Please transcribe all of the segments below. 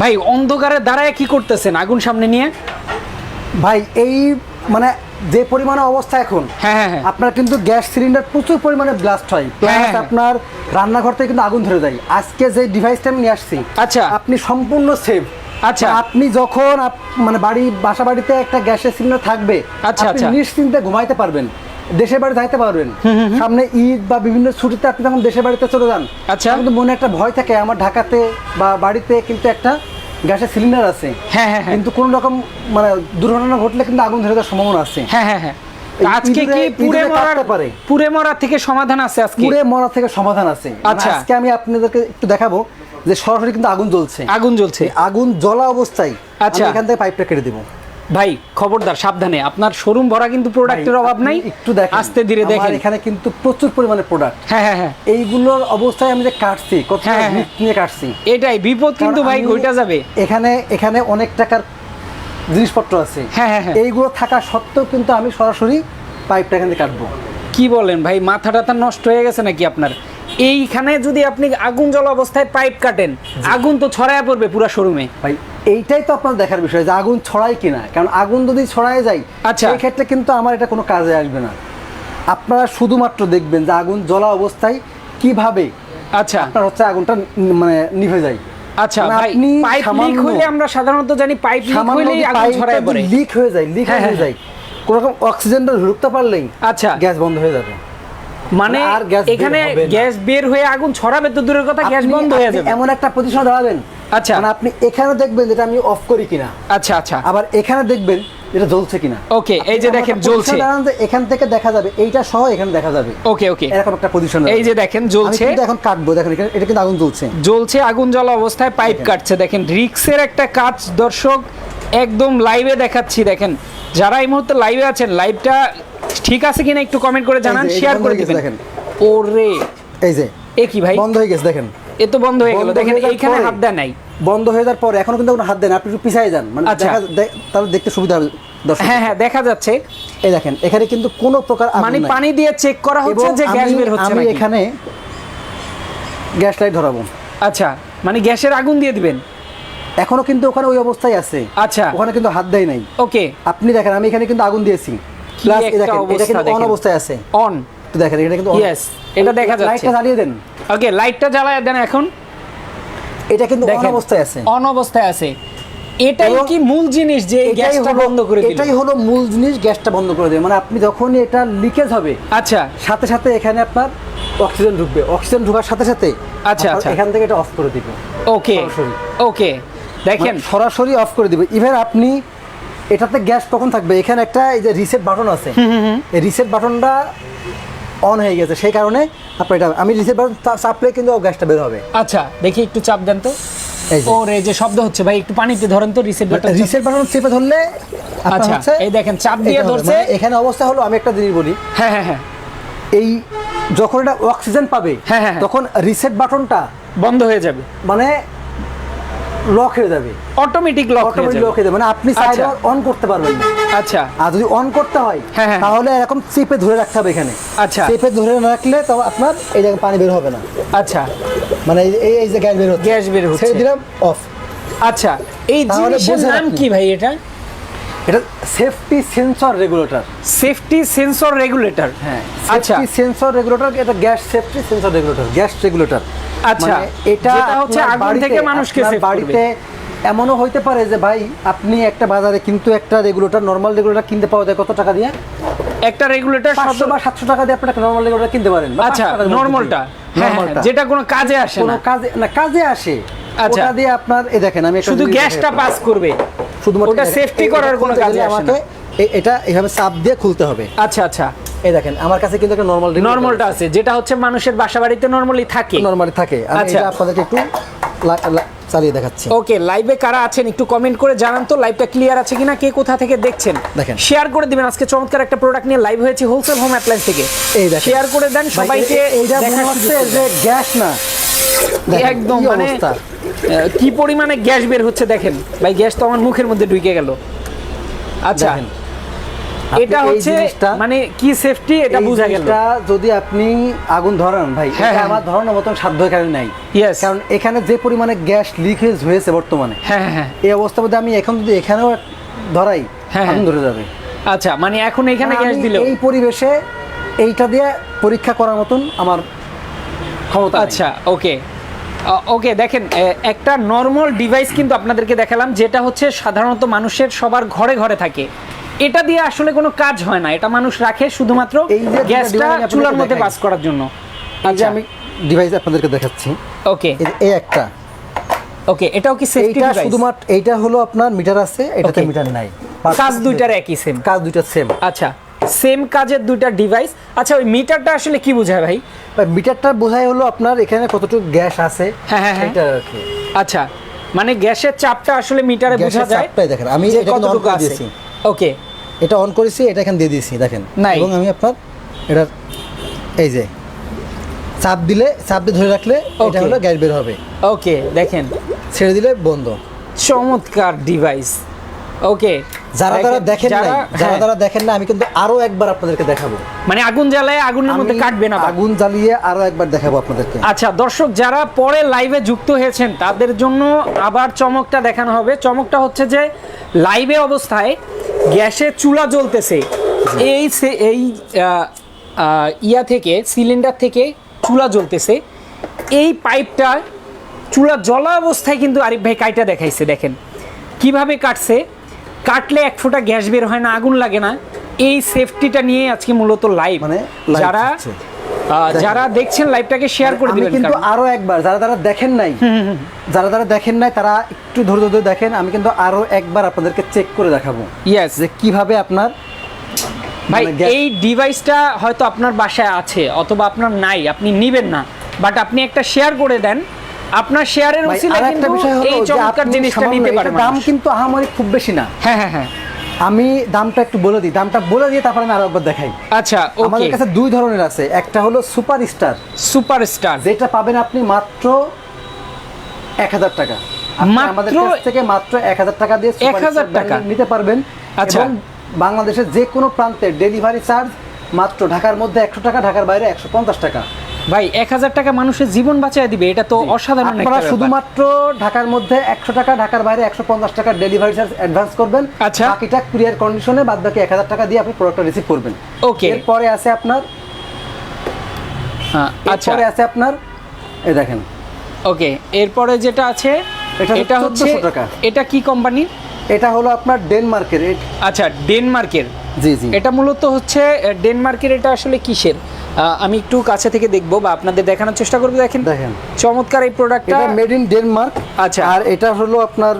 ভাই অন্ধকারে দাঁড়ায় কি করতেছেন আগুন সামনে নিয়ে ভাই এই মানে যে পরিমাণে অবস্থা এখন হ্যাঁ হ্যাঁ হ্যাঁ আপনার কিন্তু গ্যাস সিলিন্ডার প্রচুর পরিমাণে ব্লাস্ট হয় হ্যাঁ, প্লাস হ্যাঁ। আপনার রান্নাঘর থেকে কিন্তু আগুন ধরে যায় আজকে যে ডিভাইসটা আমি নিয়ে আসছি আচ্ছা। আপনি সম্পূর্ণ সেভ আচ্ছা। আপনি যখন মানে বাড়ি বাসা বাড়িতে একটা গ্যাসের সিলিন্ডার থাকবে আচ্ছা, আচ্ছা। নিশ্চিন্তে ঘুমাইতে পারবেন দেশের বাড়ি যাইতে পারবেন সামনে ঈদ বা বিভিন্ন ছুটিতে আপনি যখন দেশের বাড়িতে চলে যান আচ্ছা। কিন্তু মনে একটা ভয় থাকে আমার ঢাকাতে বা বাড়িতে কিন্তু একটা গ্যাসের সিলিন্ডার আছে হ্যাঁ, হ্যাঁ, হ্যাঁ। কিন্তু কোনো রকম মানে দুর্ঘটনা ঘটলে কিন্তু আগুন ধরে যাওয়ার সম্ভাবনা আছে হ্যাঁ হ্যাঁ হ্যাঁ আজকে কি পুরে মরার পারে। পুরে মরার থেকে সমাধান আছে আজকে পুড়ে মরা থেকে সমাধান আছে মানে আচ্ছা। আজকে আমি আপনাদেরকে একটু দেখাবো যে সরাসরি কিন্তু আগুন জ্বলছে আগুন জ্বলছে আগুন জ্বলা অবস্থায় আচ্ছা। এখান থেকে পাইপটা কেটে দেবো ভাই খবরদার সাবধানে। আপনার শোরুম ভরা কিন্তু প্রোডাক্টের অভাব নাই। একটু দেখেন। আস্তে ধীরে দেখেন। এখানে কিন্তু প্রচুর পরিমাণে প্রোডাক্ট হ্যাঁ হ্যাঁ হ্যাঁ। এইগুলোর অবস্থায় আমি যে কাটছি কত হ্যাঁ, হ্যাঁ, নিয়ে কাটছি। এটাই বিপদ কিন্তু ভাই ঘইটা যাবে। এখানে এখানে অনেক টাকার জিনিসপত্র আছে। হ্যাঁ, হ্যাঁ, হ্যাঁ। এইগুলো থাকা সত্ত্বেও কিন্তু আমি সরাসরি পাইপটা এখান থেকে কাটবো। কি বলেন ভাই মাথা টাথা নষ্ট হয়ে গেছে নাকি আপনার? এইখানে যদি আপনি আগুন জ্বলা অবস্থায় পাইপ কাটেন আগুন তো ছড়ায় পড়বে পুরো শোরুমে। ভাই এইটাই তো আপনার দেখার বিষয় যে আগুন ছড়ায় কিনা। কারণ আগুন যদি ছড়ায় যায় আচ্ছা। সেই ক্ষেত্রে কিন্তু আমার এটা কোনো কাজে আসবে না। আপনারা শুধুমাত্র দেখবেন যে আগুন জ্বলা অবস্থায় কীভাবে আচ্ছা। আপনার হচ্ছে আগুনটা মানে নিভে যায়। আচ্ছা মানে ভাই পাইপ লিক হইলে আমরা সাধারণত জানি পাইপ লিক হইলেই আগুন ছড়ায় পড়ে। লিক হয়ে যায় লিক হ্যাঁ, হয়ে হ্যাঁ। যায়। কোনো রকম অক্সিজেনটা ঢুকতে পারলেই আচ্ছা। গ্যাস বন্ধ হয়ে যাবে। মানে এখানে গ্যাস বের হয়ে আগুন ছড়াবে তো দূরের কথা গ্যাস বন্ধ হয়ে যাবে। এমন একটা পজিশনে দাঁড়াবেন। আচ্ছা। মানে আপনি এখানে দেখবেন যেটা আমি অফ করি কিনা। আচ্ছা আচ্ছা। আবার এখানে দেখবেন এটা জ্বলছে কিনা। ওকে এই যে দেখেন জ্বলছে। এখান থেকে দেখা যাবে এইটা সহ এখানে দেখা যাবে। ওকে ওকে এরকম একটা পজিশন এই যে দেখেন জ্বলছে। কিন্তু এখন কাটবো দেখেন এটা কিন্তু আগুন জ্বলছে। জ্বলছে আগুন জ্বলা অবস্থায় পাইপ কাটছে। দেখেন রিক্সের একটা কাজ দর্শক একদম লাইভে দেখাচ্ছি। দেখেন যারা এই মুহূর্তে লাইভে আছেন লাইভটা ঠিক আছে কিনা একটু কমেন্ট করে জানান শেয়ার করে দিবেন। দেখেন। ওরে। এই যে এ কি ভাই? বন্ধ হয়ে গেছে দেখেন। এ তো বন্ধ হয়ে গেল। দেখেন এইখানে হাত দেয় নাই। বন্ধ হয়ে যাওয়ার পরে এখনও কিন্তু কোনো হাত দেন আপনি একটু পিছাই যান। মানে আচ্ছা। দেখা তাহলে দেখতে সুবিধা হবে হ্যাঁ হ্যাঁ দেখা যাচ্ছে। এই দেখেন এখানে কিন্তু কোনো প্রকার মানে পানি দিয়ে চেক করা হচ্ছে যে গ্যাস বের হচ্ছে আমি এখানে গ্যাস লাইট ধরাবো। আচ্ছা মানে গ্যাসের আগুন দিয়ে দিবেন? এখনও কিন্তু ওখানে ওই অবস্থায় আছে। আচ্ছা। ওখানে কিন্তু হাত দেয় নাই। ওকে। আপনি দেখেন আমি এখানে কিন্তু আগুন দিয়েছি। প্লাস দেখেন এটা কিন্তু অন অবস্থায় আছে। অন একটু দেখেন এটা কিন্তু। Yes, এটা দেখা যাচ্ছে। লাইটটা জ্বালিয়ে দেন। ওকে লাইটটা জ্বালায় দেন এখন। এটা কিন্তু অন অবস্থায় আছে। অন অবস্থায় আছে। এটাই কি মূল জিনিস যে গ্যাসটা বন্ধ করে দিল? এটাই হলো মূল জিনিস গ্যাসটা বন্ধ করে দেবে মানে আপনি যখনই এটা লিকেজ হবে আচ্ছা। সাথে সাথে এখানে আপনার অক্সিজেন ঢুকবে। অক্সিজেন ঢোকার সাথে সাথে আচ্ছা, আচ্ছা। এখান থেকে এটা অফ করে দিবে। ওকে। ওকে দেখেন। মানে সরাসরি অফ করে দিবে। ইভেন আপনি এটাতে গ্যাস কখন থাকবে? এখানে একটা এই যে রিসেট বাটন আছে। এই রিসেট বাটনটা অন হয়ে গেছে। সেই কারণে আপনার এটা আমি রিসেট বাটন চাপলে কিন্তু গ্যাসটা বের হবে। আচ্ছা দেখি একটু চাপ দেন তো। এই যে। ওরে যে শব্দ হচ্ছে ভাই একটু পানিতে ধরেন তো রিসেট বাটন রিসেট বাটন চেপে ধরলে আচ্ছা, এই দেখেন, চাপ দিয়ে ধরছে। মানে এখানে অবস্থা হলো আমি একটা জিনিস বলি। হ্যাঁ হ্যাঁ হ্যাঁ। এই যখন এটা অক্সিজেন পাবে হ্যাঁ, হ্যাঁ, হ্যাঁ। তখন রিসেট বাটনটা বন্ধ হয়ে যাবে। মানে লক হয়ে যাবে। অটোমেটিক লক হয়ে অটোমেটিক যাবে। লক হয়ে যাবে। মানে আপনি চাইলে আচ্ছা। অন করতে পারবেন না। আচ্ছা। আর যদি অন করতে হয় হ্যাঁ, হ্যাঁ। তাহলে এরকম চেপে ধরে রাখতে হবে এখানে। আচ্ছা। চেপে ধরে না রাখলে তো আপনার এই জায়গায় পানি বের হবে না। আচ্ছা। মানে এই- এই এই যে গ্যাস বের হচ্ছে। গ্যাস বের হচ্ছে। ছেড়ে দিলাম অফ আচ্ছা এই জিনিসের নাম কি ভাই এটা? এটা safety sensor regulator safety sensor regulator হ্যাঁ আচ্ছা। সেন্সর রেগুলেটর এটা gas safety sensor regulator gas regulator আচ্ছা, এটা যেটা হচ্ছে আগুন থেকে মানুষকে বাড়িতে এমনও হইতে পারে যে ভাই আপনি একটা বাজারে কিন্তু একটা রেগুলেটর নর্মাল রেগুলেটর কিনতে পাওয়া যায় কত টাকা দিয়ে? একটা রেগুলেটর পাঁচশো বা সাতশো টাকা দিয়ে আপনি একটা নর্মাল রেগুলেটর কিনতে পারেন আচ্ছা 500 নর্মালটা হ্যাঁ নর্মালটা যেটা কোনো কাজে আসে কোনো না। কাজে না কাজে আসে। আচ্ছা। ওটা দিয়ে আপনার এই দেখেন আমি শুধু গ্যাসটা পাস করবে। শুধুমাত্র ওটা সেফটি করার কোনো কাজে আসে না। এটা এইভাবে চাপ দিয়ে খুলতে হবে। আচ্ছা আচ্ছা। এই দেখেন আমার কাছে কিন্তু একটা নর্মাল নর্মালটা আছে যেটা হচ্ছে মানুষের বাসা বাড়িতে নর্মালি থাকে। নর্মালি থাকে। আমি আচ্ছা। এটা আপনাদেরকে একটু চালিয়ে দেখাচ্ছি। ওকে লাইভে কারা আছেন একটু কমেন্ট করে জানান তো লাইভটা ক্লিয়ার আছে কিনা কে কোথা থেকে দেখছেন? দেখেন। শেয়ার করে দিবেন আজকে চমৎকার একটা প্রোডাক্ট নিয়ে লাইভ হয়েছে হোলসেল হোম অ্যাপ্লায়েন্স থেকে। এই দেখেন। শেয়ার করে দেন সবাইকে এইটা মনে হচ্ছে যে গ্যাস না। একদম মানে কি পরিমাণে গ্যাস বের হচ্ছে দেখেন। ভাই গ্যাস তো আমার মুখের মধ্যে ঢুকে গেল। আচ্ছা। এটা হচ্ছে মানে কি সেফটি এটা বোঝা গেল। জিনিসটা যদি আপনি আগুন ধরান ভাই হ্যাঁ, এটা হ্যাঁ। আমার ধরানোর মতন সাধ্য এখানে নাই. কারণ এখানে যে পরিমাণে গ্যাস লিকেজ হয়েছে বর্তমানে হ্যাঁ হ্যাঁ এই অবস্থার মধ্যে আমি এখন যদি এখানেও ধরাই আগুন। ধরে যাবে। আচ্ছা মানে এখন এখানে গ্যাস আমি দিল এই পরিবেশে এইটা দিয়ে পরীক্ষা করার মতন আমার ক্ষমতা আচ্ছা ওকে। ওকে দেখেন একটা নর্মাল ডিভাইস কিন্তু আপনাদেরকে দেখালাম যেটা হচ্ছে সাধারণত মানুষের সবার ঘরে ঘরে থাকে। এটা দিয়ে আসলে কোনো কাজ হয় না। এটা মানুষ রাখে শুধুমাত্র গ্যাসটা চুলার মধ্যে। বাস করার জন্য। যে আচ্ছা। আমি ডিভাইস আপনাদেরকে দেখাচ্ছি। ওকে। এই একটা। ওকে এটাও কি সেফটি ডিভাইস শুধুমাত্র এইটা হলো আপনার মিটার আছে এটাতে মিটার নাই। কাজ দুইটার একই সেম কাজ দুইটা সেম আচ্ছা সেম কাজের দুইটা ডিভাইস আচ্ছা ওই মিটারটা আসলে কি বোঝায় ভাই? মিটারটা বোঝাই হলো আপনার এখানে কতটুকু গ্যাস আছে হ্যাঁ, হ্যাঁ, হ্যাঁ। আচ্ছা মানে গ্যাসের চাপটা আসলে মিটারে বোঝা যায় চাপটাই দেখেন। আমি কতটুকু আছে। দিয়েছি। ওকে এটা অন করেছি এটা এখানে দিয়ে দিয়েছি দেখেন। এবং আমি আপনার এটা এই যে চাপ দিলে চাপ দিয়ে ধরে রাখলে এটা. হলো গ্যাস বের হবে। ওকে দেখেন। ছেড়ে দিলে বন্ধ। চমৎকার ডিভাইস ওকে যারা তারা দেখেন না যারা হ্যাঁ, তারা দেখেন না আমি কিন্তু আরও একবার আপনাদেরকে দেখাবো। মানে আগুন জ্বালায় আগুনের মধ্যে কাটবে না আগুন জ্বালিয়ে আরও একবার দেখাবো আপনাদেরকে। আচ্ছা দর্শক যারা পরে লাইভে যুক্ত হয়েছেন তাদের জন্য আবার চমকটা দেখানো হবে। চমকটা হচ্ছে যে লাইভে অবস্থায় গ্যাসের চুলা জ্বলতেছে। এই সে- এই ইয়া থেকে সিলিন্ডার থেকে চুলা জ্বলতেছে। এই পাইপটা চুলা জ্বলা অবস্থায় কিন্তু আরিফ ভাই কাইটা দেখাইছে দেখেন। কীভাবে কাটছে? কাটলে এক ফোঁটা গ্যাস বের হয় না আগুন লাগে না। এই সেফটিটা নিয়ে আজকে মূলত লাইভ মানে যারা যারা দেখছেন লাইভটাকে শেয়ার করে দিবেন কিন্তু আরও একবার যারা যারা দেখেন নাই যারা যারা দেখেন নাই তারা একটু ধৈর্য ধরে দেখেন আমি কিন্তু আরও একবার আপনাদেরকে চেক করে দেখাবো Yes. যে কীভাবে আপনার ভাই মানে এই ডিভাইসটা হয়তো আপনার বাসায় আছে অথবা আপনার নাই আপনি নিবেন না। বাট আপনি একটা শেয়ার করে দেন। আপনার শেয়ারের আরেকটা কিন্তু বিষয় হলো এই চমৎকার জিনিসটা নিতে পারে দাম কিন্তু আহামরি খুব বেশি না। হ্যাঁ হ্যাঁ হ্যাঁ। আমি দামটা একটু বলে দিই। দামটা বলে দিয়ে তারপরে আমি আরও একবার দেখাই। আচ্ছা আমাদের কাছে দুই ধরনের আছে। একটা হলো সুপার স্টার সুপারস্টার। যেটা পাবেন আপনি মাত্র এক হাজার টাকা। মাত্র- আমাদের কাছ থেকে মাত্র এক হাজার টাকা দিয়ে 1000 Star টাকা? নিতে পারবেন। আচ্ছা। এবং বাংলাদেশের যে কোনো প্রান্তে ডেলিভারি চার্জ মাত্র ঢাকার মধ্যে একশো টাকা ঢাকার বাইরে একশো পঞ্চাশ টাকা। ভাই এক হাজার টাকা মানুষের জীবন বাঁচায় দিবে এটা তো অসাধারণ আপনারা শুধুমাত্র ঢাকার মধ্যে একশো টাকা ঢাকার বাইরে একশো পঞ্চাশ টাকা ডেলিভারি চার্জ অ্যাডভান্স করবেন। আচ্ছা। বাকিটা কুরিয়ার কন্ডিশনে বাদ বাকি এক হাজার টাকা দিয়ে আপনি প্রোডাক্টটা রিসিভ করবেন। ওকে এরপরে আছে আপনার হ্যাঁ, আচ্ছা। এরপরে আছে আপনার এই দেখেন। ওকে এরপরে যেটা আছে এটা হচ্ছে এটা হচ্ছে 1400 টাকা। এটা কি কোম্পানি এটা হলো আপনার ডেনমার্কের আচ্ছা ডেনমার্কের জি জি। এটা মূলত হচ্ছে ডেনমার্কের এটা আসলে কিসের? আমি একটু কাছে থেকে দেখব বা আপনাদের দেখানোর চেষ্টা করব দেখেন। দেখেন। চমৎকার এই প্রোডাক্টটা এটা মেড ইন ডেনমার্ক আচ্ছা। আর এটা হলো আপনার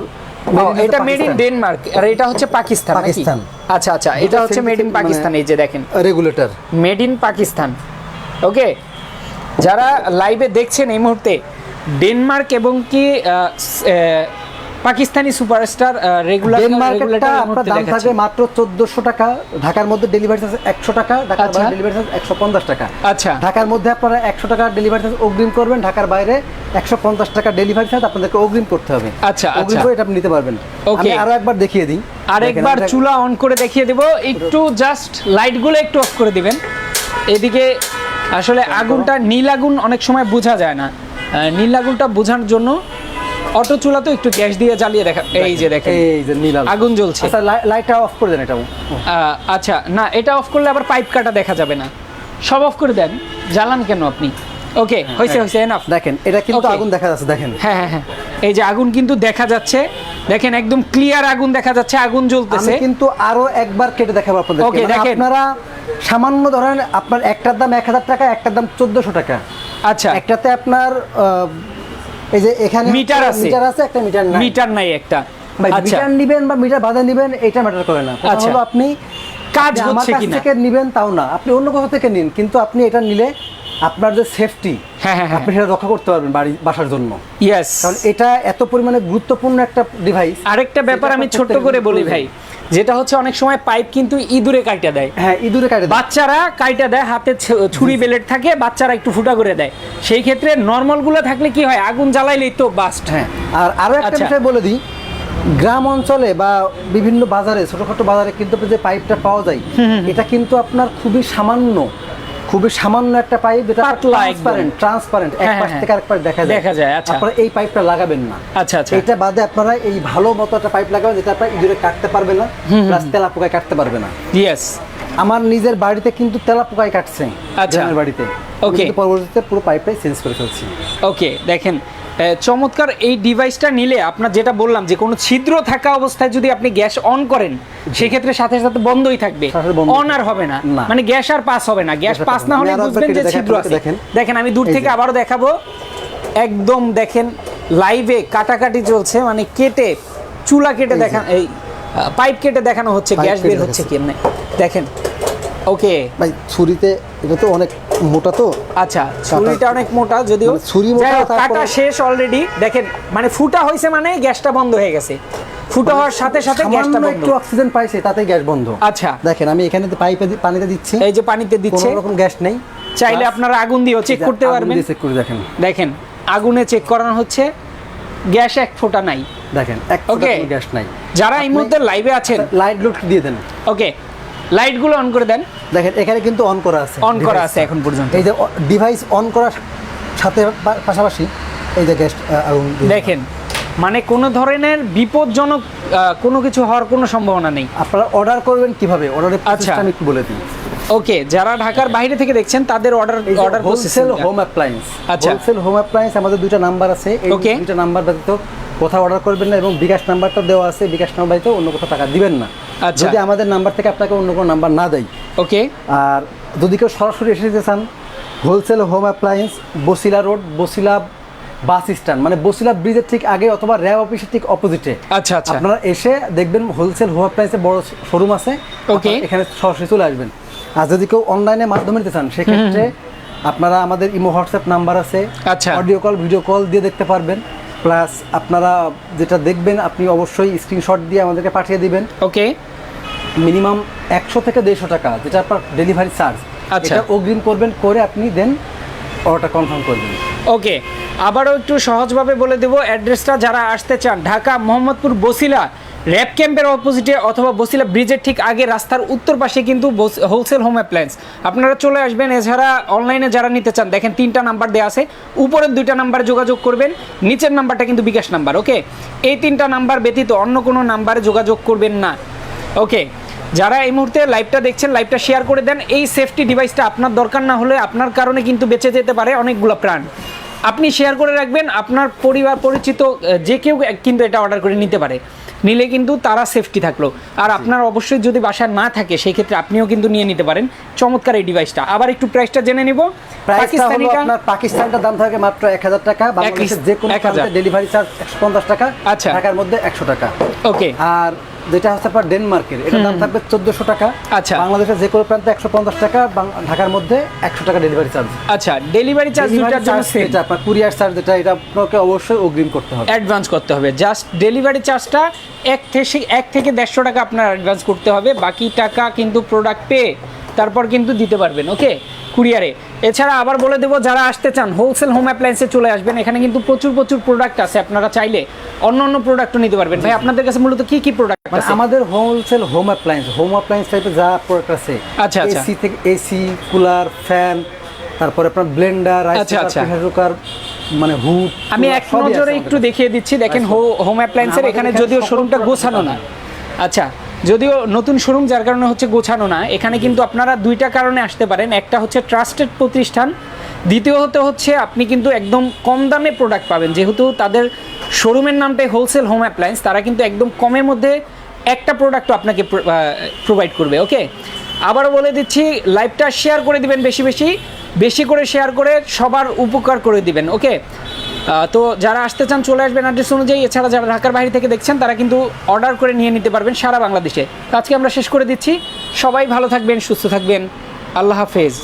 এটা মেড ইন ডেনমার্ক আর এটা হচ্ছে পাকিস্তান পাকিস্তান। আচ্ছা আচ্ছা এটা হচ্ছে মেড ইন পাকিস্তান এই যে দেখেন। Regulator made in Pakistan okay যারা লাইভে দেখছেন এই মুহূর্তে ডেনমার্ক এবং কি পাকিস্তানি সুপারস্টার রেগুলার ডেনমার্কেরটা আপনার দাম থাকবে মাত্র চোদ্দশো টাকা ঢাকার মধ্যে ডেলিভারি চার্জ একশো টাকা ঢাকার আচ্ছা। বাইরে ডেলিভারি চার্জ একশো পঞ্চাশ টাকা। আচ্ছা। ঢাকার মধ্যে আপনারা একশো টাকা ডেলিভারি চার্জ অগ্রিম করবেন ঢাকার বাইরে একশো পঞ্চাশ টাকা ডেলিভারি চার্জ আপনাদেরকে অগ্রিম করতে হবে। আচ্ছা, অগ্রিম আচ্ছা। করে এটা আপনি নিতে পারবেন. আমি আরও একবার দেখিয়ে দিই। আরেকবার চুলা অন করে দেখিয়ে দেব। একটু জাস্ট লাইটগুলো একটু অফ করে দিবেন। এদিকে আসলে আগুনটা নীল আগুন অনেক সময় বোঝা যায় না। নীল আগুনটা বোঝার জন্য অটো চুলা তো একটু গ্যাস দিয়ে জ্বালিয়ে দেখা এই যে দেখেন এই যে নীল আগুন জ্বলছে। আচ্ছা লাই- লাইটটা অফ করে দেন এটা। আচ্ছা না এটা অফ করলে আবার পাইপ কাটা দেখা যাবে না। সব অফ করে দেন। জ্বালান কেন আপনি? ওকে হয়েছে হয়েছে এনাফ দেখেন এটা কিন্তু আগুন দেখা যাচ্ছে দেখেন। হ্যাঁ হ্যাঁ হ্যাঁ। এই যে আগুন কিন্তু দেখা যাচ্ছে। দেখেন একদম ক্লিয়ার আগুন দেখা যাচ্ছে আগুন আমি জ্বলতেছে কিন্তু আরও একবার কেটে দেখাবো আপনাদের Okay, দেখেন। আপনারা সামান্য ধরেন আপনার একটার দাম এক হাজার টাকা একটার দাম চোদ্দশো টাকা। আচ্ছা। একটাতে আপনার এই যে এখানে মিটার আছে। মিটার আছে একটা মিটার নাই মিটার নাই একটা আচ্ছা মিটার নিবেন বা মিটার বাধা নিবেন এটা ম্যাটার করে না আচ্ছা। আপনি কাজ হচ্ছে কিনা। থেকে নিবেন তাও না আপনি অন্য কোথাও থেকে নিন কিন্তু আপনি এটা নিলে আপনার যে সেফটি হ্যাঁ, হ্যাঁ, হ্যাঁ। আপনি সেটা রক্ষা করতে পারবেন বাড়ি বাসার জন্য। ইয়েস কারণ এটা এত পরিমাণে গুরুত্বপূর্ণ একটা ডিভাইস আরেকটা ব্যাপার আমি ছোট্ট করে বলি ভাই যেটা হচ্ছে অনেক সময় পাইপ কিন্তু ইঁদুরে কাইটা দেয়। হ্যাঁ ইঁদুরে কাটে দেয়। বাচ্চারা কাইটা দেয় হাতে ছুরি বেলেট থাকে বাচ্চারা একটু ফুটা করে দেয়। সেই ক্ষেত্রে নর্মালগুলো থাকলে কি হয় আগুন জ্বালাইলেই তো বাস্ট হ্যাঁ আর আরও একটা আচ্ছা। বিষয় বলে দিই গ্রাম অঞ্চলে বা বিভিন্ন বাজারে ছোটখাটো বাজারে কিন্তু যে পাইপটা পাওয়া যায় এটা কিন্তু আপনার খুবই সামান্য খুবই সামান্য একটা পাইপ যেটা ট্রান্সপারেন্ট ট্রান্সপারেন্ট এক পাশ থেকে আরেক পাশ দেখা যায়। দেখা যায়, আচ্ছা। আপনারা এই পাইপটা লাগাবেন না। আচ্ছা আচ্ছা। এটা বাদে আপনারা এই ভালো মতো একটা পাইপ লাগাবেন যেটা আপনারা ইঁদুরে কাটতে পারবে না প্লাস তেলা পোকায় কাটতে পারবে না। ইয়েস আমার নিজের বাড়িতে কিন্তু তেলা পোকায় কাটছে আচ্ছা। আমার বাড়িতে। ওকে. পরবর্তীতে পুরো পাইপটাই চেঞ্জ করে ফেলছি। ওকে দেখেন চমৎকার এই ডিভাইসটা নিলে আপনার যেটা বললাম যে কোনো ছিদ্র থাকা অবস্থায় যদি আপনি গ্যাস অন করেন সেক্ষেত্রে সাথে সাথে বন্ধই থাকবে। অন আর হবে না। মানে গ্যাস আর পাস হবে না। গ্যাস পাস না হলে বুঝবেন যে ছিদ্র আছে। দেখেন। দেখেন আমি দূর থেকে। আবারও দেখাবো। একদম দেখেন লাইভে কাটাকাটি চলছে মানে কেটে চুলা কেটে দেখান এই পাইপ কেটে দেখানো হচ্ছে গ্যাস বের হচ্ছে কেমনে? দেখেন ওকে ভাই ছুরিতে এটা তো অনেক মোটা তো? আচ্ছা ছুরিটা অনেক মোটা যদিও। মানে ছুরি মোটা, কাটা শেষ অলরেডি দেখেন মানে ফুটা হয়েছে মানে গ্যাসটা বন্ধ হয়ে গেছে। ফুটা হওয়ার সাথে সাথে গ্যাসটা বন্ধ। একটু অক্সিজেন পাইছে তাতে গ্যাস বন্ধ। আচ্ছা। দেখেন আমি এখানে তো পাইপে পানিতে দিচ্ছি এই যে পানিতে দিচ্ছে। কোনো রকম গ্যাস নেই। চাইলে আপনারা আগুন দিয়েও চেক করতে পারবেন। চেক করে দেখেন। দেখেন আগুনে চেক করানো হচ্ছে। গ্যাস এক ফোঁটা নাই। দেখেন এক. ফোঁটা গ্যাস নাই। যারা এই মুহূর্তে লাইভে আছেন। লাইট লুট দিয়ে দেন। ওকে লাইটগুলো অন করে দেন। দেখেন এখানে কিন্তু অন করা আছে। অন করা আছে এখন পর্যন্ত। এই যে ডিভাইস অন করার সাথে পাশাপাশি এই যে গ্যাস আগুন দেখেন মানে কোনো ধরনের বিপজ্জনক আহ, কোনো কিছু হওয়ার কোনো সম্ভাবনা নেই। আপনারা অর্ডার করবেন কীভাবে? অর্ডারের আচ্ছা। আমি একটু বলে দিই। ওকে যারা ঢাকার বাইরে থেকে দেখছেন তাদের order order wholesale home appliance আচ্ছা। হোলসেল হোম অ্যাপ্লায়েন্স আমাদের দুইটা নাম্বার আছে। এই. দুইটা নাম্বার ব্যতীত কোথাও অর্ডার করবেন না এবং বিকাশ নাম্বারটা দেওয়া আছে। বিকাশ নাম্বার অন্য কোথাও টাকা দিবেন না। যদি আমাদের নাম্বার থেকে আপনাকে অন্য কোনো নাম্বার না দেয় ওকে। আর যদি কেউ সরাসরি এসে যেতে চান wholesale home appliance Basila road Basila bus stand মানে বসিলা ব্রিজের ঠিক আগে অথবা র্যাব অফিসের ঠিক অপোজিটে আচ্ছা আচ্ছা। আপনারা এসে দেখবেন হোলসেল হোম অ্যাপ্লায়েন্সের বড় শোরুম আছে। ওকে। এখানে সরাসরি চলে আসবেন। আর যদি কেউ অনলাইনে মাধ্যমে নিতে চান সেক্ষেত্রে আপনারা আমাদের ইমো হোয়াটসঅ্যাপ নাম্বার আছে। আচ্ছা। অডিও কল ভিডিও কল দিয়ে দেখতে পারবেন। প্লাস আপনারা যেটা দেখবেন আপনি অবশ্যই স্ক্রিনশট দিয়ে আমাদেরকে পাঠিয়ে দিবেন। ওকে। মিনিমাম একশো থেকে দেড়শো টাকা যেটা আপনার ডেলিভারি চার্জ আচ্ছা। অগ্রিম করবেন করে আপনি দেন অর্ডারটা কনফার্ম করবেন। ওকে। আবারও একটু সহজভাবে বলে দেবো অ্যাড্রেসটা যারা আসতে চান ঢাকা মোহাম্মদপুর বসিলা র্যাব ক্যাম্পের অপোজিটে অথবা বসিলা ব্রিজের ঠিক আগে রাস্তার উত্তর পাশে কিন্তু হোলসেল হোম অ্যাপ্লায়েন্স আপনারা চলে আসবেন, এছাড়া অনলাইনে যারা নিতে চান, দেখেন তিনটা নাম্বার দেওয়া আছে। উপরের দুইটা নাম্বারে যোগাযোগ করবেন, নিচের নাম্বারটা কিন্তু বিকাশ নাম্বার ওকে এই তিনটা নাম্বার ব্যতীত অন্য কোনো নাম্বারে যোগাযোগ করবেন না ওকে যারা এই মুহূর্তে লাইভটা দেখছেন লাইভটা শেয়ার করে দেন। এই সেফটি ডিভাইসটা আপনার দরকার না হলে আপনার কারণে কিন্তু বেঁচে যেতে পারে অনেকগুলো প্রাণ। আপনি শেয়ার করে রাখবেন, আপনার পরিবার পরিচিত যে কেউ কিন্তু এটা অর্ডার করে নিতে পারে। নিলে কিন্তু তারা সেফটি থাকল। আর আপনার অবশ্যই যদি বাসায় না থাকে সেই ক্ষেত্রে আপনিও কিন্তু নিয়ে নিতে পারেন। চমৎকার এই ডিভাইসটা আবার একটু প্রাইসটা জেনে নিব। পাকিস্তানিটা আপনার পাকিস্তানটার দাম থাকে মাত্র এক হাজার টাকা। বাংলাদেশের যে কোনো। ডেলিভারি চার্জ একশো পঞ্চাশ টাকা আচ্ছা। ঢাকার মধ্যে একশো টাকা। ওকে আর যেটা হচ্ছে আপনার ডেনমার্কের এটার দাম থাকবে চোদ্দশো টাকা। আচ্ছা। বাংলাদেশের যে কোনো প্রান্তে একশো পঞ্চাশ টাকা ঢাকার মধ্যে একশো টাকা ডেলিভারি চার্জ আচ্ছা ডেলিভারি চার্জ দুটার জন্য সেম আপনার কুরিয়ার চার্জ যেটা এটা আপনাকে অবশ্যই অগ্রিম করতে হবে। অ্যাডভান্স করতে হবে। জাস্ট ডেলিভারি চার্জটা এক থেকে এক থেকে দেড়শো টাকা আপনার অ্যাডভান্স করতে হবে। বাকি টাকা কিন্তু প্রোডাক্ট পেয়ে তারপর কিন্তু দিতে পারবেন ওকে কুরিয়ারে। এছাড়া আবার বলে দেবো যারা আসতে চান হোলসেল হোম অ্যাপ্লায়েন্সে চলে আসবেন এখানে কিন্তু প্রচুর প্রচুর প্রোডাক্ট আছে আপনারা চাইলে অন্য অন্য প্রোডাক্টও নিতে পারবেন। ভাই আপনাদের কাছে মূলত কি কি প্রোডাক্ট মানে আছে? আমাদের wholesale home appliance home appliance টাইপের যা প্রোডাক্ট আছে আচ্ছা, আচ্ছা। এসি থেকে এসি কুলার ফ্যান তারপরে আপনার ব্লেন্ডার রাইস আচ্ছা, আচ্ছা। কুকার মানে হুড আমি এক নজরে একটু দেখিয়ে দিচ্ছি দেখেন হোম অ্যাপ্লায়েন্সের এখানে যদিও শোরুমটা গোছানো না। আচ্ছা। যদিও নতুন শোরুম যার কারণে হচ্ছে গোছানো না, এখানে কিন্তু আপনারা দুইটা কারণে আসতে পারেন। একটা হচ্ছে ট্রাস্টেড প্রতিষ্ঠান, দ্বিতীয়ত হচ্ছে আপনি কিন্তু একদম কম দামে প্রোডাক্ট পাবেন। যেহেতু তাদের শোরুমের নামটাই হোলসেল হোম অ্যাপ্লায়েন্স তারা কিন্তু একদম কমের মধ্যে একটা প্রোডাক্টও আপনাকে প্রোভাইড করবে ওকে আবারও বলে দিচ্ছি লাইভটা শেয়ার করে দিবেন বেশি বেশি বেশি করে শেয়ার করে সবার উপকার করে দিবেন ওকে তো যারা আসতে চান, চলে আসবেন অ্যাড্রেস অনুযায়ী। এছাড়া যারা ঢাকার বাইরে থেকে দেখছেন, তারা কিন্তু অর্ডার করে নিয়ে নিতে পারবেন সারা বাংলাদেশে। আজকে আমরা শেষ করে দিচ্ছি। সবাই ভালো থাকবেন, সুস্থ থাকবেন। আল্লাহ হাফেজ।